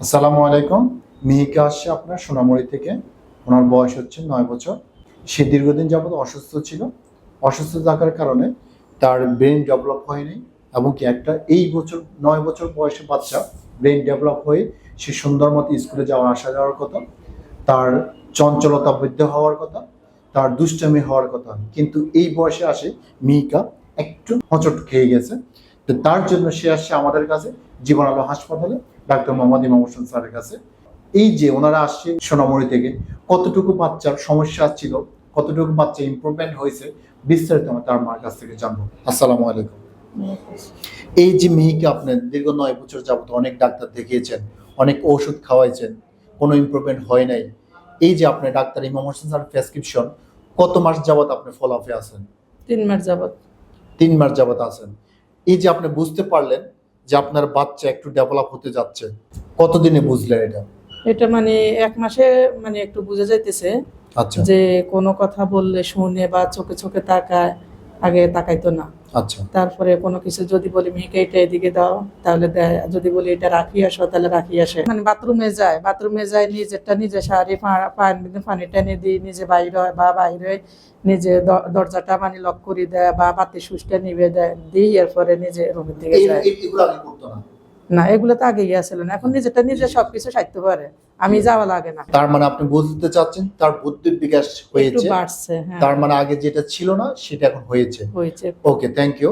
আসসালামু আলাইকুম। মিহিকা আসছে আপনার সোনামুড়ি থেকে। ওনার বয়স হচ্ছে নয় বছর। সে দীর্ঘদিন যাবত অসুস্থ ছিল। অসুস্থ থাকার কারণে তার ব্রেন ডেভেলপ হয়নি এবং কি একটা এই বছর, নয় বছর বয়সে বাচ্চা ব্রেন ডেভেলপ হয়ে সে সুন্দর মতো স্কুলে যাওয়া, আসা যাওয়ার কথা, তার চঞ্চলতা বৃদ্ধি হওয়ার কথা, তার দুষ্টামি হওয়ার কথা। কিন্তু এই বয়সে আসে মিহিকা একটু হচট খেয়ে গেছে। তো তার জন্য সে আসছে আমাদের কাছে জীবন আলো হাসপাতালে। ডাক্তার মোহাম্মদ ইমাম হোসেন স্যারের কাছে। এই যে ওনারা আসছে সোনামুড়ি থেকে কতটুকু বাচ্চার সমস্যা ছিল কতটুকু বাচ্চা ইমপ্রুভমেন্ট হয়েছে বিস্তারিত আমরা তার মার কাছ থেকে জানব। আসসালামু আলাইকুম। এই যে মেয়েকে আপনি দীর্ঘ নয় বছর যাবত অনেক ডাক্তার দেখিয়েছেন অনেক ওষুধ খাওয়াইছেন কোনো ইমপ্রুভমেন্ট হয় নাই। এই যে আপনি ডাক্তার ইমাম হোসেন স্যার প্রেসক্রিপশন কত মাস যাবত আপনি ফলো আপে আছেন? তিন মাস যাবত। তিন মাস যাবত আছেন। এই যে আপনি বুঝতে পারলেন যে আপনার বাচ্চা একটু ডেভেলপ হতে যাচ্ছে। কতদিনে বুঝলেন এটা? এটা মানে এক মাসে মানে একটু বুঝে যাইতেছে আচ্ছা। যে কোনো কথা বললে শুনে বা চোখে চোখে তাকায়। আগে তাকাইতো না। আচ্ছা। তারপরে কোনো কিছু যদি বলি মেয়েকে এটা এদিকে দাও তাহলে দেয় যদি বলি এটা রাখি আসো তাহলে রাখি আসে। মানে বাথরুমে যায় বাথরুমে যায় নিজেরটা নিজে শাড়ি পানি পানি টেনে দিই নিজে বাইরে হয় বা বাইরে নিজে দরজাটা মানে লক করে দেয় বা বাতি সুইচটা নিবে দেয় দিই এরপরে নিজে রুমের দিকে যায়। না? এগুলো তো আগেই আসছিল না এখন নিজেরটা নিজে সবকিছু সাইতে পারে। আমি যাওয়া লাগে না। তার মানে আপনি বুঝতে চাচ্ছেন তার বুদ্ধির বিকাশ হয়েছে। হ্যাঁ। তার মানে আগে যেটা ছিল না সেটা এখন হয়েছে। হয়েছে। Okay thank you